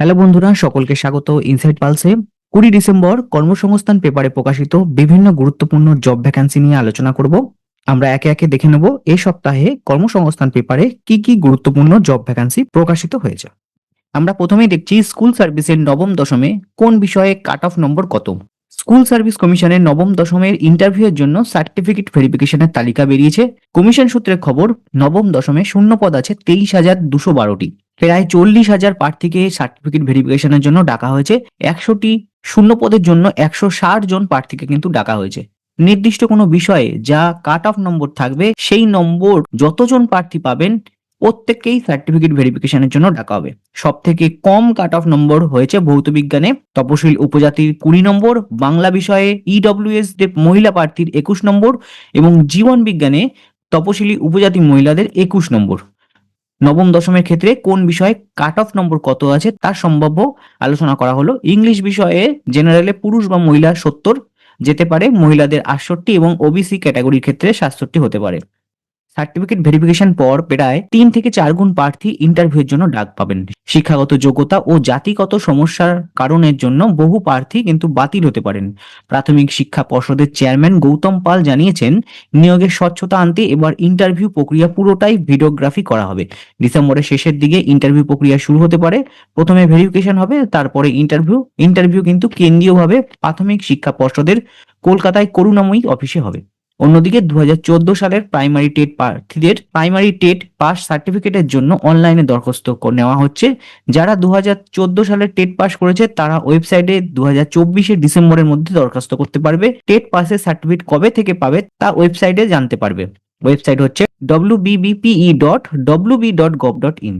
Hello বন্ধুরা, সকলকে স্বাগত। ইনসাইট পালসে কুড়ি ডিসেম্বর কর্মসংস্থান পেপারে প্রকাশিত বিভিন্ন গুরুত্বপূর্ণ জব ভ্যাকান্সি নিয়ে আলোচনা করব। আমরা একে একে দেখে নেব এ সপ্তাহে কর্মসংস্থান পেপারে কি কি গুরুত্বপূর্ণ জব ভ্যাকান্সি প্রকাশিত হয়েছে। আমরা প্রথমেই দেখছি স্কুল সার্ভিসের নবম দশমে কোন বিষয়ে কাট অফ নম্বর কত? স্কুল সার্ভিস কমিশনের নবম দশমের ইন্টারভিউয়ের জন্য সার্টিফিকেট ভেরিফিকেশনের তালিকা বেরিয়েছে। কমিশন সূত্রের খবর, নবম দশমে শূন্য পদ আছে তেইশ হাজার দুশো বারোটি। প্রায় চল্লিশ হাজার প্রার্থীকে সার্টিফিকেট ভেরিফিকেশনের জন্য ডাকা হয়েছে। একশোটি শূন্য পদের জন্য একশো ষাট জন প্রার্থীকে কিন্তু ডাকা হয়েছে। নির্দিষ্ট কোনো বিষয়ে যা কাট অফ নম্বর থাকবে, সেই নম্বর যতজন প্রার্থী পাবেন, প্রত্যেককেই সার্টিফিকেট ভেরিফিকেশনের জন্য ডাকা হবে। সব থেকে কম কাট অফ নম্বর হয়েছে ভৌত বিজ্ঞানে। তপশিল উপজাতির কুড়ি নম্বর, বাংলা বিষয়ে ইডব্লিউএস মহিলা প্রার্থীর একুশ নম্বর এবং জীবন বিজ্ঞানে তপশিলি উপজাতি মহিলাদের একুশ নম্বর। নবম দশমের ক্ষেত্রে কোন বিষয়ে কাট অফ নম্বর কত আছে তার সম্ভাব্য আলোচনা করা হলো। ইংলিশ বিষয়ে জেনারেলে পুরুষ বা মহিলা সত্তর যেতে পারে, মহিলাদের আটষট্টি এবং ওবিসি ক্যাটাগরির ক্ষেত্রে সাতষট্টি হতে পারে। সার্টিফিকেট ভেরিফিকেশন পর প্রায় তিন থেকে চার গুণ প্রার্থী ইন্টারভিউর জন্য ডাক পাবেন। শিক্ষাগত যোগ্যতা ও জাতিগত সমস্যার কারণের জন্য বহু প্রার্থী কিন্তু বাতিল হতে পারেন। প্রাথমিক শিক্ষা পর্ষদের চেয়ারম্যান গৌতম পাল জানিয়েছেন, নিয়োগের স্বচ্ছতা আনতে এবার ইন্টারভিউ প্রক্রিয়া পুরোটাই ভিডিওগ্রাফি করা হবে। ডিসেম্বরের শেষের দিকে ইন্টারভিউ প্রক্রিয়া শুরু হতে পারে। প্রথমে ভেরিফিকেশন হবে, তারপরে ইন্টারভিউ ইন্টারভিউ কিন্তু কেন্দ্রীয়ভাবে প্রাথমিক শিক্ষা পর্ষদের কলকাতায় করুণাময়ী অফিসে হবে। অন্যদিকে দু হাজার চোদ্দ সালের প্রাইমারি টেট প্রার্থীদের প্রাইমারি টেট পাস সার্টিফিকেটের জন্য অনলাইনে দরখাস্ত নেওয়া হচ্ছে। যারা দু সালের টেট পাস করেছে, তারা ওয়েবসাইটে দু হাজার ডিসেম্বরের মধ্যে দরখাস্ত করতে পারবে। টেট পাসের সার্টিফিকেট কবে থেকে পাবে, তা ওয়েবসাইটে জানতে পারবে। ওয়েবসাইট হচ্ছে WBBPE dot WB dot gov dot in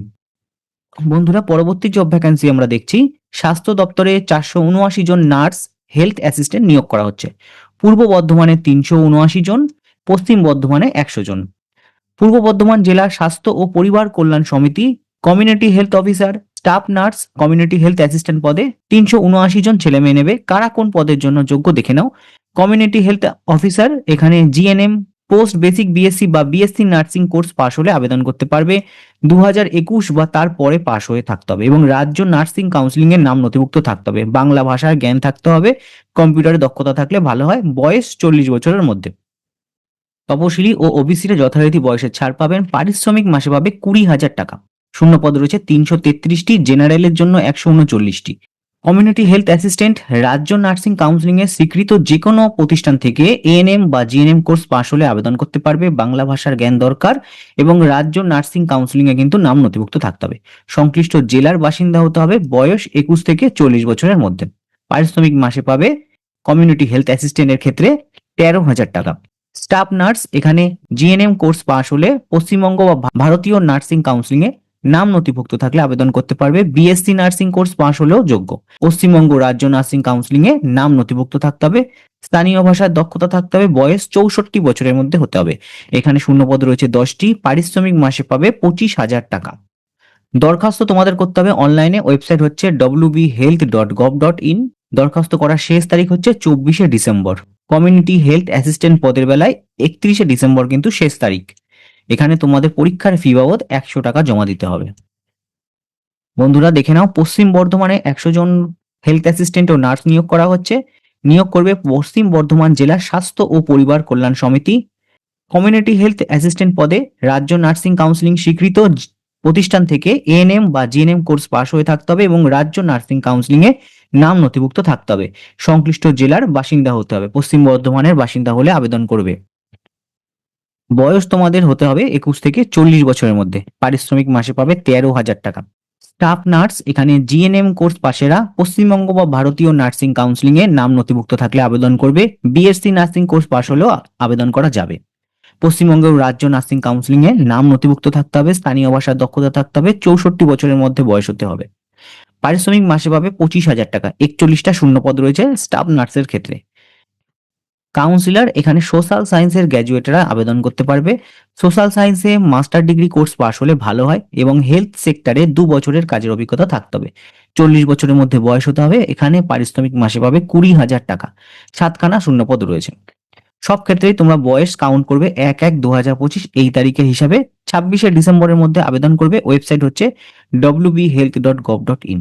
বন্ধুরা, পরবর্তী জব ভ্যাকান্সি আমরা দেখছি। স্বাস্থ্য দপ্তরে চারশো উনআশি জন নার্স হেলথ অ্যাসিস্ট্যান্ট নিয়োগ করা হচ্ছে। পূর্ব বর্ধমানে তিনশো উনআশি জন, পশ্চিম বর্ধমানে একশো জন। পূর্ব বর্ধমান জেলা স্বাস্থ্য ও পরিবার কল্যাণ সমিতি community health officer staff nurse community health assistant পদে তিনশো উনআশি জন ছেলে মেয়ে নেবে। কারা কোন পদের জন্য যোগ্য দেখে নাও। কমিউনিটি হেলথ অফিসার এখানে জিএনএম পোস্ট বেসিক বিএসসি বা বিএসসি নার্সিং কোর্স পাশ হলে আবেদন করতে পারবে। দু একুশ বা তারপরে পাশ হয়ে থাকতে হবে এবং রাজ্য নার্সিং কাউন্সিলিং এর নাম নথিভুক্ত থাকতে হবে। বাংলা ভাষার জ্ঞান থাকতে হবে কম্পিউটারে দক্ষতা থাকলে ভালো হয়, বয়স চল্লিশ বছরের মধ্যে। তপশিলি ও ওবিসিরা যথারীতি বয়সের ছাড় পাবেন, পারিশ্রমিক মাসে পাবে কুড়ি হাজার টাকা। শূন্য পদ রয়েছে তিনশো তেত্রিশটি, জেনারেলের জন্য একশো উনচল্লিশটি। কমিউনিটি হেলথ অ্যাসিস্ট্যান্ট রাজ্য নার্সিং কাউন্সিলিং এর স্বীকৃত যে কোনো প্রতিষ্ঠান থেকে এএনএম বা জিএনএম কোর্স পাশ হলে আবেদন করতে পারবে, বাংলা ভাষার জ্ঞান দরকার এবং রাজ্য নার্সিং কাউন্সিলিং এ কিন্তু নাম নথিভুক্ত থাকতে হবে। সংশ্লিষ্ট জেলার বাসিন্দা হতে হবে বয়স একুশ থেকে চল্লিশ বছরের মধ্যে। পারিশ্রমিক মাসে পাবে কমিউনিটি হেলথ অ্যাসিস্ট্যান্টের ক্ষেত্রে তেরো হাজার টাকা। স্টাফ নার্স এখানে জিএনএম কোর্স পাশ হলে পশ্চিমবঙ্গ বা ভারতীয় নার্সিং কাউন্সিলিং এ নাম নথিভুক্ত থাকলে আবেদন করতে পারবে। বিএসসি নার্সিং কোর্স পাশ হলেও যোগ্য। পশ্চিমবঙ্গ রাজ্য নার্সিং কাউন্সিলিং এ নাম নথিভুক্ত থাকতে হবে। স্থানীয় ভাষার দক্ষতা থাকতে হবে। বয়স চৌষট্টি বছরের মধ্যে হতে হবে। এখানে শূন্যপদ রয়েছে দশটি। পারিশ্রমিক মাসে পাবে পঁচিশ হাজার টাকা। দরখাস্ত তোমাদের করতে হবে অনলাইনে। ওয়েবসাইট হচ্ছে WB health dot gov dot in দরখাস্ত করার শেষ তারিখ হচ্ছে চব্বিশে ডিসেম্বর। কমিউনিটি হেলথ অ্যাসিস্ট্যান্ট পদের বেলায় একত্রিশে ডিসেম্বর কিন্তু শেষ তারিখ। এখানে তোমাদের পরীক্ষার ফি বাবদ একশো টাকা জমা দিতে হবে। বন্ধুরা, দেখে নাও, পশ্চিম বর্ধমানে একশো জন হেলথ অ্যাসিস্ট্যান্ট ও নার্স নিয়োগ করা হচ্ছে। নিয়োগ করবে পশ্চিম বর্ধমান জেলা স্বাস্থ্য ও পরিবার কল্যাণ সমিতি। কমিউনিটি হেলথ অ্যাসিস্ট্যান্ট পদে রাজ্য নার্সিং কাউন্সিলিং স্বীকৃত প্রতিষ্ঠান থেকে এএনএম বা জিএনএম কোর্স পাশ হয়ে থাকতে হবে এবং রাজ্য নার্সিং কাউন্সিলিং এ নাম নথিভুক্ত থাকতে হবে। সংশ্লিষ্ট জেলার বাসিন্দা হতে হবে। পশ্চিম বর্ধমানের বাসিন্দা হলে আবেদন করবে। বয়স তোমাদের হতে হবে একুশ থেকে চল্লিশ বছরের মধ্যে। পারিশ্রমিক মাসে পাবে তেরো হাজার টাকা। স্টাফ নার্স এখানে জিএনএম কোর্স পাশেরা পশ্চিমবঙ্গ বা ভারতীয় নার্সিং কাউন্সিলিং এ নাম নথিভুক্ত থাকলে আবেদন করবে। বিএসসি নার্সিং কোর্স পাশ হলেও আবেদন করা যাবে। পশ্চিমবঙ্গের রাজ্য নার্সিং কাউন্সিলিং এ নাম নথিভুক্ত থাকতে হবে, স্থানীয় ভাষার দক্ষতা থাকতে হবে, চৌষট্টি বছরের মধ্যে বয়স হতে হবে। পারিশ্রমিক মাসে পাবে পঁচিশ হাজার টাকা, একচল্লিশটা শূন্যপদ রয়েছে স্টাফ নার্সের ক্ষেত্রে। কাউন্সিলর এখানে সোশ্যাল সায়েন্সের গ্র্যাজুয়েটরা আবেদন করতে পারবে। সোশ্যাল সায়েন্সে মাস্টার ডিগ্রি কোর্স পাশ হলে ভালো হয় এবং হেলথ সেক্টরে দু বছরের কাজের অভিজ্ঞতা থাকতে হবে। চল্লিশ বছরের মধ্যে বয়স হতে হবে, এখানে পারিশ্রমিক মাসে পাবে কুড়ি হাজার টাকা। সাতখানা শূন্যপদ রয়েছে। সব ক্ষেত্রেই তোমরা বয়স কাউন্ট করবে এক এক দু হাজার পঁচিশ এই তারিখের হিসাবে। ছাব্বিশে ডিসেম্বরের মধ্যে আবেদন করবে ওয়েবসাইট হচ্ছে W B health dot gov dot in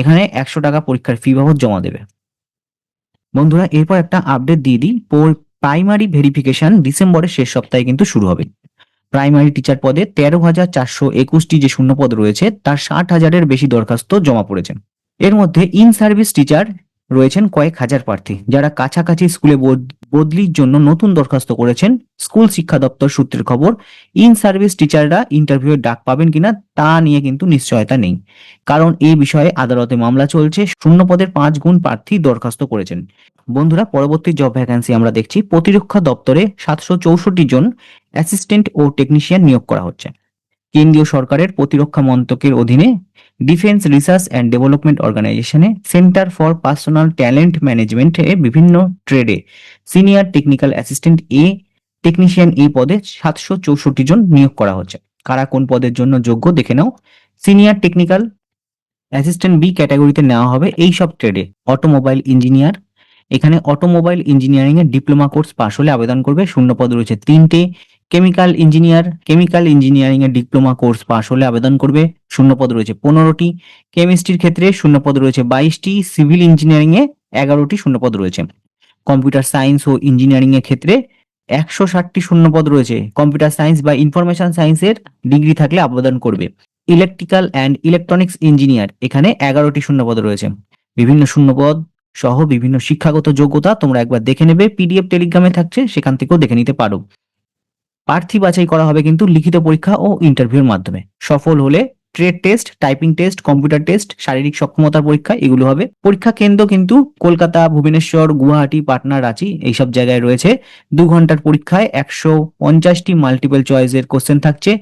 এখানে একশো টাকা পরীক্ষার ফি বাবদ জমা দেবে। বন্ধুরা, এরপর একটা আপডেট দিয়ে দিই। প্রাইমারি ভেরিফিকেশন ডিসেম্বরের শেষ সপ্তাহে কিন্তু শুরু হবে। প্রাইমারি টিচার পদে তেরো হাজার চারশো একুশটি যে শূন্যপদ রয়েছে, তার ষাট হাজারের বেশি দরখাস্ত জমা পড়েছে। এর মধ্যে ইন সার্ভিস টিচার রয়েছেন কয়েক হাজার প্রার্থী, যারা কাছাকাছি স্কুলে বদ- বদলির জন্য নতুন দরখাস্ত করেছেন স্কুল শিক্ষা দপ্তর সূত্রের খবর। ইন সার্ভিস টিচাররা ইন্টারভিউয়ে ডাক পাবেন কিনা তা নিয়ে কিন্তু নিশ্চয়তা নেই। কারণ এই বিষয়ে আদালতে মামলা চলছে, শূন্য পদের পাঁচ গুণ প্রার্থী দরখাস্ত করেছেন। বন্ধুরা, পরবর্তী জব ভ্যাকান্সি আমরা দেখছি। প্রতিরক্ষা দপ্তরে সাতশো চৌষট্টি জন অ্যাসিস্ট্যান্ট ও টেকনিশিয়ান নিয়োগ করা হচ্ছে। কেন্দ্রীয় সরকারের প্রতিরক্ষা মন্ত্রকের অধীনে ডিফেন্স রিসার্চ অ্যান্ড ডেভেলপমেন্ট অর্গানাইজেশনে সেন্টার ফর পার্সোনাল ট্যালেন্ট ম্যানেজমেন্টে বিভিন্ন ট্রেডে senior technical assistant A technician এই পদে সাতশো চৌষট্টি জন নিয়োগ করা হচ্ছে। কারা কোন পদের জন্য যোগ্য দেখে নাও। সিনিয়র টেকনিক্যাল অ্যাসিস্ট্যান্ট বি ক্যাটাগরিতে নেওয়া হবে এই সব ট্রেডে অটোমোবাইল ইঞ্জিনিয়ার এখানে অটোমোবাইল ইঞ্জিনিয়ারিং এর ডিপ্লোমা কোর্স পাশ হলে আবেদন করবে। শূন্য পদ রয়েছে তিনটে। কেমিক্যাল ইঞ্জিনিয়ার কেমিক্যাল ইঞ্জিনিয়ারিং এর ডিপ্লোমা কোর্স পাশ হলে আবেদন করবে। শূন্য পদ রয়েছে পনেরোটি। কেমিস্ট্রির ক্ষেত্রে শূন্য পদ রয়েছে বাইশটি। সিভিল ইঞ্জিনিয়ারিং এ এগারোটি শূন্য পদ রয়েছে। কম্পিউটার সায়েন্স ও ইঞ্জিনিয়ারিং এর ক্ষেত্রে একশো ষাটটি শূন্যপদ রয়েছে। কম্পিউটার সায়েন্স বা ইনফরমেশন সায়েন্সের ডিগ্রি থাকলে আবেদন করবে। ইলেকট্রিক্যাল অ্যান্ড ইলেকট্রনিক্স ইঞ্জিনিয়ার এখানে এগারোটি শূন্যপদ রয়েছে। বিভিন্ন শূন্যপদ সহ বিভিন্ন শিক্ষাগত যোগ্যতা তোমরা একবার দেখে নেবে। পিডিএফ টেলিগ্রামে থাকছে, সেখান থেকেও দেখে নিতে পারো। প্রার্থী বাছাই করা হবে কিন্তু লিখিত পরীক্ষা ও ইন্টারভিউর মাধ্যমে। সফল হলে trade test typing test computer test শারীরিক সক্ষমতার পরীক্ষা, এগুলো হবে। পরীক্ষা কেন্দ্র কিন্তু কলকাতা, ভুবনেশ্বর, গুয়াহাটি, পাটনা, রাঁচি এইসব জায়গায় রয়েছে। দু ঘণ্টার পরীক্ষায় একশো পঞ্চাশটি মাল্টিপল চয়েসের কোশ্চেন থাকছে।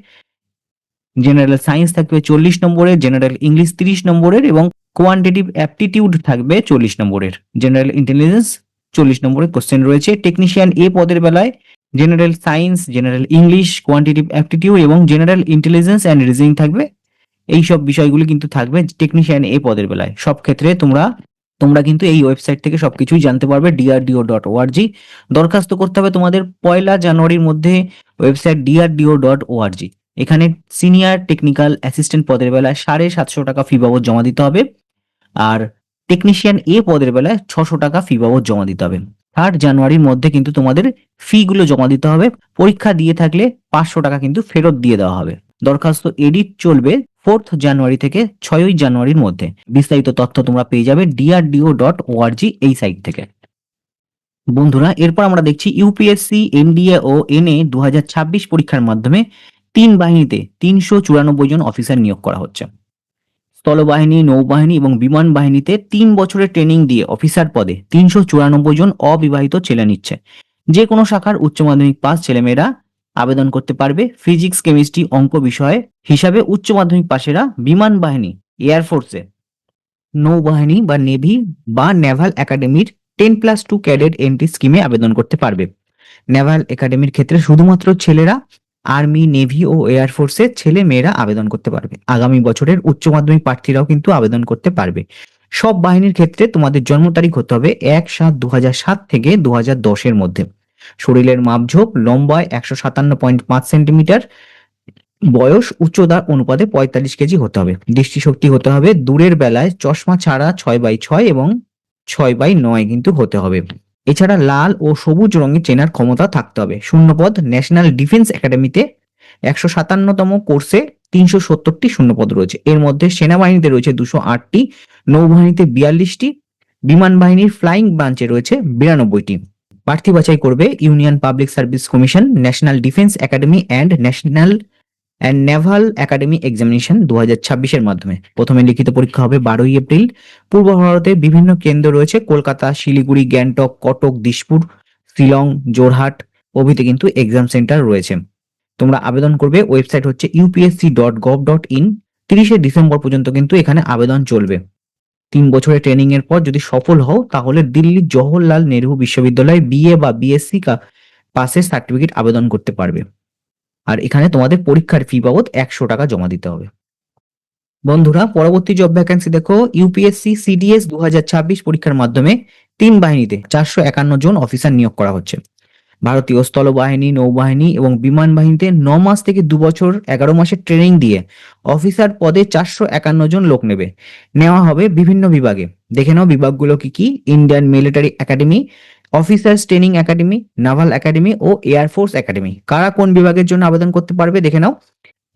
জেনারেল সায়েন্স থাকবে চল্লিশ নম্বরের জেনারেল ইংলিশ তিরিশ নম্বরের এবং কোয়ান্টিটিভ অ্যাপটিটিউড থাকবে চল্লিশ নম্বরের। জেনারেল ইন্টেলিজেন্স চল্লিশ নম্বরের কোশ্চেন রয়েছে। টেকনিশিয়ান এ পদের বেলায় general science general English quantitative aptitude এবং জেনারেল ইন্টেলিজেন্স অ্যান্ড রিজনিং থাকবে। এই সব বিষয়গুলি কিন্তু থাকবে টেকনিশিয়ান এ পদের বেলায়। সব ক্ষেত্রে তোমরা তোমরা কিন্তু এই ওয়েবসাইট থেকে সবকিছুই জানতে পারবে ডিআরডিও ডট ওআরজি দরখাস্ত করতে হবে তোমাদের পয়লা জানুয়ারির মধ্যে ওয়েবসাইট ডিআরডিও ডট ওআরজি এখানে সিনিয়র টেকনিক্যাল অ্যাসিস্ট্যান্ট পদের বেলায় সাড়ে সাতশো টাকা ফি বাবদ জমা দিতে হবে। আর টেকনিশিয়ান এ পদের বেলায় ছশো টাকা ফি বাবদ জমা দিতে হবে। থার্ড জানুয়ারির মধ্যে কিন্তু তোমাদের ফি গুলো জমা দিতে হবে। পরীক্ষা দিয়ে থাকলে পাঁচশো টাকা কিন্তু ফেরত দিয়ে দেওয়া হবে। দরখাস্ত এডিট চলবে ফোর্থ জানুয়ারি থেকে ছয়ই জানুয়ারির মধ্যে। বিস্তারিত তথ্য তোমরা পেয়ে যাবে ডিআরডিও ডট ওআরজি এই সাইট থেকে। বন্ধুরা, এরপর আমরা দেখছি ইউপিএসসি এনডিএ ও এনএ দু পরীক্ষার মাধ্যমে তিন বাহিনীতে তিনশো চুরানব্বই জন অফিসার নিয়োগ করা হচ্ছে। স্থলবাহিনী নৌবাহিনী এবং বিমান বাহিনীতে তিন বছরের ট্রেনিং দিয়ে অফিসার পদে তিনশো চুরানব্বই জন অবিবাহিত ছেলে নিচ্ছে। যে কোনো শাখার উচ্চ মাধ্যমিক পাস ছেলেমেয়েরা আবেদন করতে পারবে ফিজিক্স কেমিস্ট্রি অঙ্ক বিষয়ে। হিসাবে উচ্চ মাধ্যমিক পাশেরা বিমান বাহিনী এয়ারফোর্সে নৌবাহিনী বা নেভি বা নেভাল একাডেমির ten plus two cadet entry স্কিমে আবেদন করতে পারবে। নেভাল একাডেমির ক্ষেত্রে শুধুমাত্র ছেলেরা আর্মি, নেভি ও এয়ারফোর্সের ছেলে মেয়েরা আবেদন করতে পারবে। আগামী বছরের উচ্চ মাধ্যমিক প্রার্থীরাও কিন্তু আবেদন করতে পারবে। সব বাহিনীর ক্ষেত্রে তোমাদের জন্ম তারিখ হতে হবে এক সাত দু সাত থেকে দু দশের মধ্যে। শরীরের মাপঝোপ লম্বায় একশো সাতান্ন পয়েন্ট পাঁচ সেন্টিমিটার, বয়স উচ্চতার অনুপাতে পঁয়তাল্লিশ কেজি হতে হবে। দৃষ্টিশক্তি হতে হবে, দূরের বেলায় চশমা ছাড়া ছয় বাই ছয় এবং ছয় বাই নয় কিন্তু হতে হবে। এছাড়া লাল ও সবুজ রঙের চেনার ক্ষমতা থাকতে হবে। শূন্যপদ ন্যাশনাল ডিফেন্স একাডেমিতে একশো সাতান্নতম কোর্সে তিনশো সত্তরটি শূন্যপদ রয়েছে। এর মধ্যে সেনাবাহিনীতে রয়েছে দুশো আটটি, নৌবাহিনীতে বিয়াল্লিশটি বিমান বাহিনীর ফ্লাইং ব্রাঞ্চে রয়েছে বিরানব্বইটি। প্রার্থী বাছাই করবে Union Public Service Commission National Defence Academy and National and Naval Academy examination দু ছাব্বিশের মাধ্যমে। প্রথমে লিখিত পরীক্ষা হবে বারোই এপ্রিল। পূর্ব ভারতে বিভিন্ন কেন্দ্র রয়েছে, কলকাতা, শিলিগুড়ি, গ্যাংটক, কটক দিশপুর শিলং জোরহাট প্রভৃতি কিন্তু এক্সাম সেন্টার রয়েছে। তোমরা আবেদন করবে ওয়েবসাইট হচ্ছে UPSC dot gov dot in তিরিশে ডিসেম্বর পর্যন্ত কিন্তু এখানে আবেদন চলবে। তিন বছরের ট্রেনিং এর পর যদি সফল হও, তাহলে দিল্লির জওহরলাল নেহরু বিশ্ববিদ্যালয়ে বিএ বা বিএসসি কা পাসের সার্টিফিকেট আবেদন করতে পারবে। আর এখানে তোমাদের পরীক্ষার ফি বাবদ একশো টাকা জমা দিতে হবে। বন্ধুরা, পরবর্তী জব ভ্যাকান্সি দেখো ইউপিএসসি সিডিএস দুহাজার ছাব্বিশ পরীক্ষার মাধ্যমে তিন বাহিনীতে চারশো একান্ন জন অফিসার নিয়োগ করা হচ্ছে। ভারতীয় স্থলবাহিনী, নৌবাহিনী এবং বিমান বাহিনীতে ন মাস থেকে দু বছর এগারো মাসের ট্রেনিং দিয়ে অফিসার পদে চারশো একান্ন জন লোক নেবে। নেওয়া হবে বিভিন্ন বিভাগে। দেখে নাও বিভাগগুলো কি কি। Indian Military Academy Officers Training Academy Naval Academy ও এয়ারফোর্স একাডেমি কারা কোন বিভাগের জন্য আবেদন করতে পারবে দেখে নাও।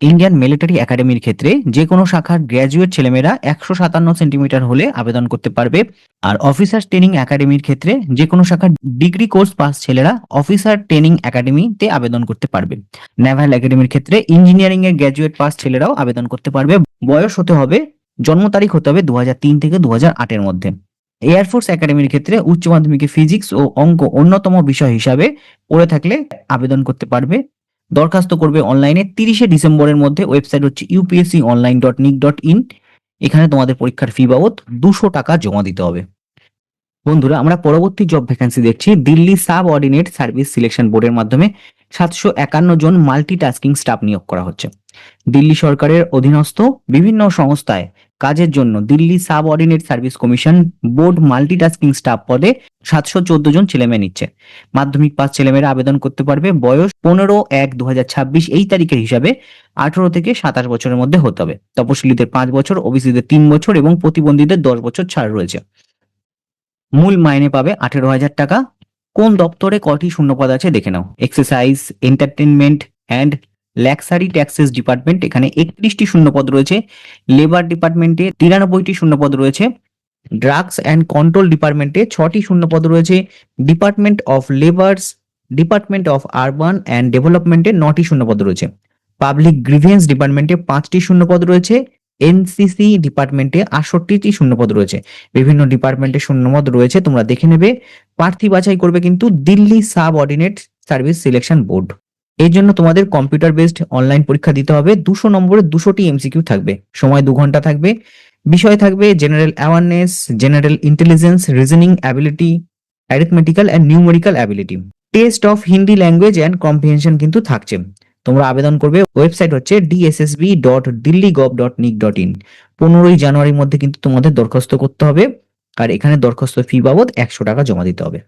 ইন্ডিয়ান মিলিটারি একাডেমির ক্ষেত্রে যে কোনো শাখার গ্র্যাজুয়েট ছেলেমেয়েরা একশো সাতান্ন সেন্টিমিটার হলে আবেদন করতে পারবে। আর অফিসার ট্রেনিং একাডেমির ক্ষেত্রে যে কোনো শাখার ডিগ্রি কোর্স পাস ছেলেরা অফিসার ট্রেনিং একাডেমিতে আবেদন করতে পারবে। নেভাল একাডেমির ক্ষেত্রে ইঞ্জিনিয়ারিং এর গ্র্যাজুয়েট পাস ছেলেরাও আবেদন করতে পারবে। বয়স হতে হবে, জন্ম তারিখ হতে হবে দু হাজার তিন থেকে দু এর মধ্যে। এয়ারফোর্স একাডেমির ক্ষেত্রে উচ্চ মাধ্যমিকে ফিজিক্স ও অঙ্ক অন্যতম বিষয় হিসাবে পড়ে থাকলে আবেদন করতে পারবে। দরখাস্ত করবে অনলাইনে তিরিশে ডিসেম্বরের মধ্যে ওয়েবসাইট হচ্ছে UPSC online dot nic dot in এখানে তোমাদের পরীক্ষার ফি বাবদ দুশো টাকা জমা দিতে হবে। বন্ধুরা, আমরা পরবর্তী জব ভ্যাকান্সি দেখছি। Delhi subordinate service selection বোর্ডের মাধ্যমে সাতশো একান্ন জন মাল্টিটাস্কিং স্টাফ নিয়োগ করা হচ্ছে। দিল্লি সরকারের অধীনস্থ বিভিন্ন সংস্থায় কাজের জন্য Delhi subordinate service commission board multitasking staff পদে সাতশো চোদ্দ জন ছেলেমেয়ে নিচ্ছে। মাধ্যমিক পাস ছেলেমেয়েরা আবেদন করতে পারবে বয়স পনেরো এক দু এই তারিখের হিসাবে আঠারো থেকে সাতাশ বছরের মধ্যে হতে হবে। তপশিলীদের পাঁচ বছর, ওবিসিদের তিন বছর এবং প্রতিবন্ধীদের দশ বছর ছাড় রয়েছে। মূল মাইনে পাবে আঠেরো হাজার টাকা। কোন দপ্তরে কটি শূন্যপদ আছে দেখে নাও। Exercise entertainment and luxury taxes department এখানে একত্রিশটি শূন্যপদ রয়েছে। লেবার ডিপার্টমেন্টে তিরানব্বইটি শূন্যপদ রয়েছে। ড্রাগস অ্যান্ড কন্ট্রোল ডিপার্টমেন্টে ছটি শূন্যপদ রয়েছে। Department of labours department of urban and ডেভেলপমেন্টে নটি শূন্যপদ রয়েছে। পাবলিক গ্রিভিয়েন্স ডিপার্টমেন্টে পাঁচটি শূন্যপদ রয়েছে। এনসিসি ডিপার্টমেন্টে আটষট্টিটি শূন্যপদ রয়েছে। বিভিন্ন ডিপার্টমেন্টে শূন্যপদ রয়েছে, তোমরা দেখে নেবে। প্রার্থী বাছাই করবে কিন্তু Delhi subordinate service selection board এর জন্য তোমাদের কম্পিউটার বেসড অনলাইন পরীক্ষা দিতে হবে। দুশো নম্বরে দুশোটি এমসিকিউ থাকবে। সময় দু ঘণ্টা থাকবে। বিষয় থাকবে general awareness general intelligence reasoning ability arithmetical and numerical ability test of Hindi language and comprehension কিন্তু থাকছে। তোমরা আবেদন করবে। ওয়েবসাইট হচ্ছে DSSB dot Delhi gov dot nic dot in পনেরোই জানুয়ারির মধ্যে কিন্তু তোমাদের দরখাস্ত করতে হবে। আর এখানে দরখাস্ত ফি বাবদ একশো টাকা জমা দিতে হবে।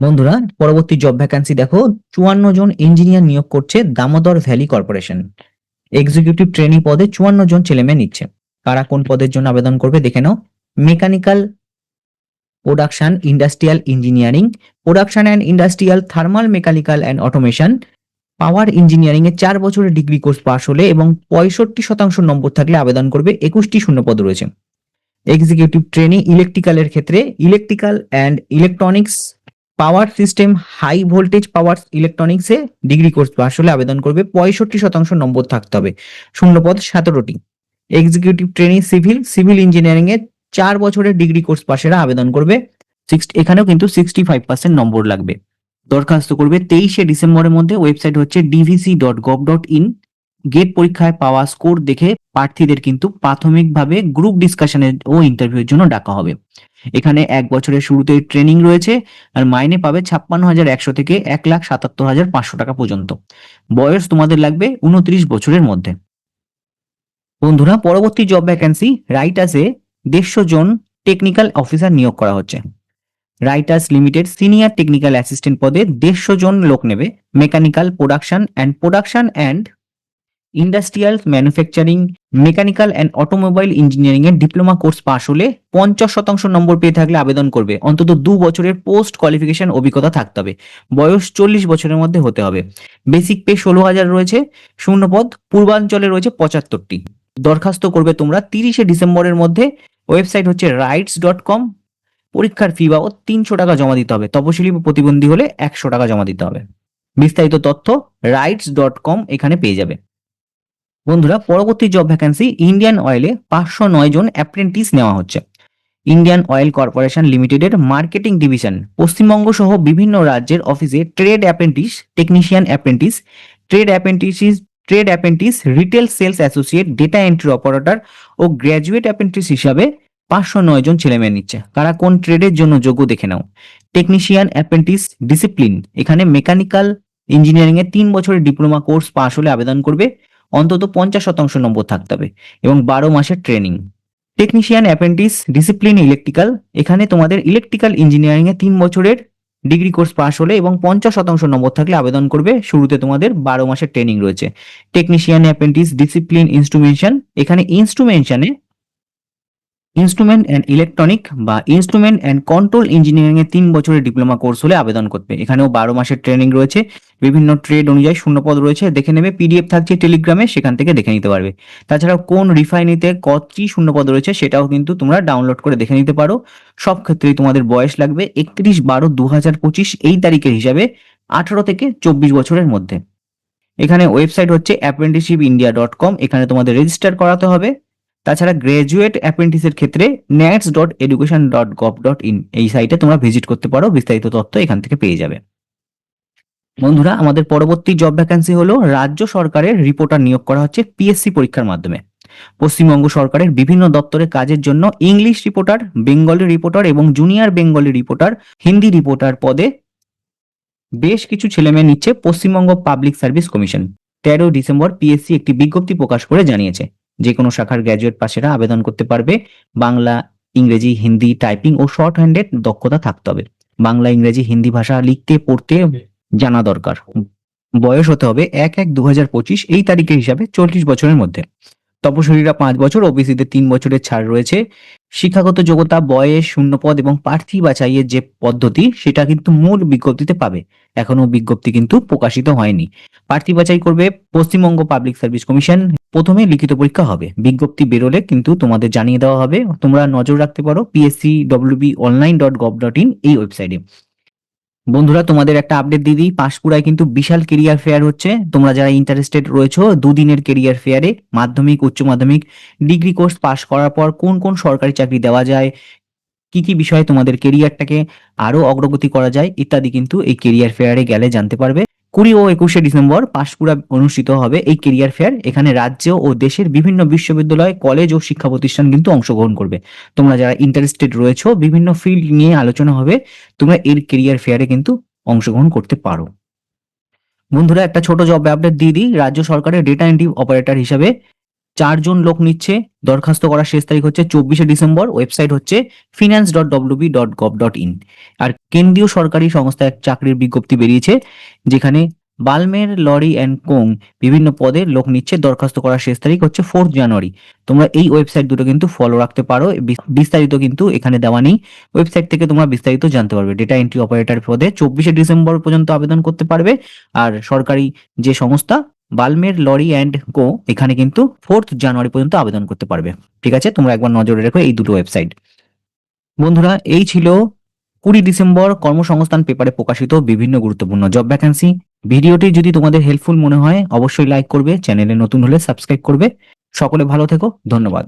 বন্ধুরা, পরবর্তী জব ভ্যাকান্সি দেখো, চুয়ান্ন জন ইঞ্জিনিয়ার নিয়োগ করছে Damodar valley corporation executive training পদে চুয়ান্ন জন ছেলেমেয়ে নিচ্ছে। কারা কোন পদের জন্য আবেদন করবে দেখে নাও। Mechanical production industrial engineering production and industrial thermal mechanical and automation power engineering এ চার বছরের ডিগ্রি কোর্স পাশ হলে এবং পঁয়ষট্টি শতাংশ নম্বর থাকলে আবেদন করবে একুশটি শূন্যপদ রয়েছে। এক্সিকিউটিভ ট্রেনিং ইলেকট্রিক্যালের ক্ষেত্রে electrical and electronics power system, high voltage power ইলেকট্রনিক্সে degree course হলে আবেদন করবে। পঁয়ষট্টি শতাংশ নম্বর থাকতে হবে। শূন্যপদ সতেরোটি। Executive training civil civil engineering এ চার বছরের ডিগ্রি কোর্স পাশেরা আবেদন করবে। সিক্স এখানেও কিন্তু সিক্সটি ফাইভ পার্সেন্ট নম্বর লাগবে। দরখাস্ত করবে তেইশে ডিসেম্বরের মধ্যে। ওয়েবসাইট হচ্ছে DVC dot gov dot in GATE পরীক্ষায় পাওয়া স্কোর দেখে প্রার্থীদের কিন্তু প্রাথমিকভাবে গ্রুপ ডিসকাশনের ও ইন্টারভিউর জন্য ডাকা হবে। এখানে এক বছরের শুরুতে ট্রেনিং রয়েছে, আর মাইনে পাবে ছাপ্পান্ন হাজার একশো থেকে এক লাখ সাতাত্তর হাজার পাঁচশো টাকা পর্যন্ত। বয়স তোমাদের লাগবে উনত্রিশ বছরের মধ্যে। বন্ধুরা, পরবর্তী জব ভ্যাকেন্সি রাইটাসে দেড়শো জন টেকনিক্যাল অফিসার নিয়োগ করা হচ্ছে। RITES limited senior technical assistant পদে দেড়শো জন লোক নেবে mechanical production and production and industrial manufacturing mechanical and automobile engineering এর ডিপ্লোমা কোর্স পাশ হলে পঞ্চাশ শতাংশ নম্বর পেয়ে থাকলে আবেদন করবে। অন্তত দু বছরের পোস্ট কোয়ালিফিকেশন অভিজ্ঞতা থাকতে হবে। বয়স চল্লিশ বছরের মধ্যে হতে হবে। বেসিক পে ষোলো হাজার রয়েছে। শূন্যপদ, পূর্বাঞ্চলে রয়েছে পঁচাত্তরটি। দরখাস্ত করবে তোমরা তিরিশে ডিসেম্বরের মধ্যে। ওয়েবসাইট হচ্ছে রাইটস ডট কম পরীক্ষার ফি বাবদ তিনশো টাকা জমা দিতে হবে। তপশিলি প্রতিবন্ধী হলে একশো টাকা জমা দিতে হবে। বিস্তারিত তথ্য রাইটস ডট কম এখানে পেয়ে যাবে। বন্ধুরা, পরবর্তী জব ভ্যাকান্সি ইন্ডিয়ান অয়েলে পাঁচশো নয় জন অ্যাপ্রেন্টিস নেওয়া হচ্ছে। ইন্ডিয়ান অয়েল কর্পোরেশন লিমিটেডের মার্কেটিং ডিভিশন পশ্চিমবঙ্গ সহ বিভিন্ন রাজ্যের অফিসে trade apprentice technician apprentice trade apprentice trade apprentice retail sales associate data entry operator ও গ্র্যাজুয়েট অ্যাপ্রেন্টিস হিসাবে পাঁচশো নয় জন ছেলেমেয়ে নিচ্ছে। কারা কোন ট্রেডের জন্য যোগ্য দেখে নাও। টেকনিশিয়ান অ্যাপ্রেন্টিস ডিসিপ্লিন এখানে মেকানিক্যাল ইঞ্জিনিয়ারিং এর তিন বছরের ডিপ্লোমা কোর্স পাশ হলে আবেদন করবে। অন্তত পঞ্চাশ শতাংশ নম্বর থাকতে হবে এবং বারো মাসের training technician apprentice discipline electrical এখানে তোমাদের ইলেকট্রিক্যাল ইঞ্জিনিয়ারিংয়ে তিন বছরের ডিগ্রি কোর্স পাস হলে এবং পঞ্চাশ শতাংশ নম্বর থাকলে আবেদন করবে। শুরুতে তোমাদের বারো মাসের ট্রেনিং রয়েছে। টেকনিশিয়ান অ্যাপেন্টিস ডিসিপ্লিন ইনস্ট্রুমেন্টেশন এখানে ইনস্ট্রুমেন্টেশনে ইনস্ট্রুমেন্ট অ্যান্ড ইলেকট্রনিক বা ইনস্ট্রুমেন্ট অ্যান্ড কন্ট্রোল ইঞ্জিনিয়ারিং এর তিন বছরের ডিপ্লোমা কোর্স হলে আবেদন করবে। এখানেও বারো মাসের ট্রেনিং রয়েছে। বিভিন্ন ট্রেড অনুযায়ী শূন্যপদ রয়েছে। দেখে নেবে, পিডিএফ থাকছে টেলিগ্রামে, সেখান থেকে দেখে নিতে পারবে। তাছাড়া কোন রিফাইনিতে কত কি শূন্যপদ রয়েছে সেটাও কিন্তু তোমরা ডাউনলোড করে দেখে নিতে পারো। সব ক্ষেত্রেই তোমাদের বয়স লাগবে একত্রিশ বারো দু হাজার পঁচিশ এই তারিখের হিসাবে আঠারো থেকে চব্বিশ বছরের মধ্যে। এখানে ওয়েবসাইট হচ্ছে অ্যাপ্রেন্টিসশিপ ইন্ডিয়া ডট কম এখানে তোমাদের রেজিস্টার করাতে হবে। তাছাড়া গ্র্যাজুয়েট অ্যাপ্রেন্টিসের ক্ষেত্রে NATS dot education dot gov dot in এই সাইটে তোমরা ভিজিট করতে পারো, বিস্তারিত তথ্য এখান থেকে পেয়ে যাবে। বন্ধুরা, আমাদের পরবর্তী জব ভ্যাকান্সি হলো রাজ্য সরকারের রিপোর্টার নিয়োগ করা হচ্ছে পিএসসি পরীক্ষার মাধ্যমে। পশ্চিমবঙ্গ সরকারের বিভিন্ন দপ্তরে কাজের জন্য ইংলিশ রিপোর্টার বেঙ্গলি রিপোর্টার এবং junior Bengali reporter Hindi reporter পদে বেশ কিছু ছেলেমেয়ে নিচ্ছে পশ্চিমবঙ্গ পাবলিক সার্ভিস কমিশন তেরো ডিসেম্বর পিএসসি একটি বিজ্ঞপ্তি প্রকাশ করে জানিয়েছে। যে কোনো শাখার গ্র্যাজুয়েট পাশেরা আবেদন করতে পারবে। বাংলা ইংরেজি হিন্দি টাইপিং ও শর্ট হ্যান্ডেড দক্ষতা থাকতে হবে। বাংলা ইংরেজি হিন্দি ভাষা লিখতে পড়তে জানা দরকার। বয়স হতে হবে এক এক দু এই তারিখের হিসাবে চল্লিশ বছরের মধ্যে। তপশিলীরা পাঁচ বছর ওবিসিদের তিন বছরের ছাড় রয়েছে। শিক্ষাগত যোগ্যতা, বয়স, শূন্যপদ এবং প্রার্থী বাছাইয়ের যে পদ্ধতি, সেটা কিন্তু মূল বিজ্ঞপ্তিতে পাবে। এখনও বিজ্ঞপ্তি কিন্তু প্রকাশিত হয়নি। প্রার্থী বাছাই করবে পশ্চিমবঙ্গ পাবলিক সার্ভিস কমিশন। প্রথমে লিখিত পরীক্ষা হবে। বিজ্ঞপ্তি বেরোলে কিন্তু তোমাদের জানিয়ে দেওয়া হবে। তোমরা নজর রাখতে পারো PSC WB online dot gov dot in এই ওয়েবসাইটে বন্ধুরা, তোমাদের একটা আপডেট দিয়ে দিই। পাশপুরায় কিন্তু বিশাল কেরিয়ার ফেয়ার হচ্ছে। তোমরা যারা ইন্টারেস্টেড রয়েছো, দুদিনের কেরিয়ার ফেয়ারে মাধ্যমিক, উচ্চ মাধ্যমিক ডিগ্রি কোর্স পাশ করার পর কোন কোন সরকারি চাকরি দেওয়া যায়, কি কি বিষয়ে তোমাদের কেরিয়ারটাকে আরও অগ্রগতি করা যায়, ইত্যাদি কিন্তু এই কেরিয়ার ফেয়ারে গেলে জানতে পারবে। কুড়ি ও একুশে ডিসেম্বর পাশপুরা অনুষ্ঠিত হবে এই কেরিয়ার ফেয়ার এখানে রাজ্য ও দেশের বিভিন্ন বিশ্ববিদ্যালয় কলেজ ও শিক্ষা প্রতিষ্ঠান কিন্তু অংশগ্রহণ করবে। তোমরা যারা ইন্টারেস্টেড রয়েছো, বিভিন্ন ফিল্ড নিয়ে আলোচনা হবে, তোমরা এর কেরিয়ার ফেয়ারে কিন্তু অংশগ্রহণ করতে পারো। বন্ধুরা, একটা ছোট জব আপডেট দিয়ে দিই। রাজ্য সরকারের ডেটা এন্ট্রি অপারেটর হিসাবে চারজন লোক নিচ্ছে। দরখাস্ত করার শেষ তারিখ হচ্ছে চব্বিশে ডিসেম্বর। ওয়েবসাইট হচ্ছে finance dot WB dot gov dot in আর কেন্দ্রীয় সরকারি সংস্থা এক চাকরির বিজ্ঞপ্তি বেরিয়েছে, যেখানে বালমের, লরি অ্যান্ড কোং বিভিন্ন পদে লোক নিচ্ছে। দরখাস্ত করার শেষ তারিখ হচ্ছে ফোর্থ জানুয়ারি তোমরা এই ওয়েবসাইট দুটো কিন্তু ফলো রাখতে পারো। বিস- বিস্তারিত কিন্তু এখানে দেওয়া নেই। ওয়েবসাইট থেকে তোমরা বিস্তারিত জানতে পারবে। ডেটা এন্ট্রি অপারেটর পদে চব্বিশে ডিসেম্বর পর্যন্ত আবেদন করতে পারবে। আর সরকারি যে সংস্থা বালমের লরি অ্যান্ড কো এখানে কিন্তু ফোর্থ জানুয়ারি পর্যন্ত আবেদন করতে পারবে। ঠিক আছে? তোমরা একবার নজরে রেখো এই দুটো ওয়েবসাইট বন্ধুরা, এই ছিল কুড়ি ডিসেম্বর কর্মসংস্থান পেপারে প্রকাশিত বিভিন্ন গুরুত্বপূর্ণ জব ভ্যাকান্সি ভিডিওটি যদি তোমাদের হেল্পফুল মনে হয়, অবশ্যই লাইক করবে, চ্যানেলে নতুন হলে সাবস্ক্রাইব করবে। সকলে ভালো থেকো, ধন্যবাদ।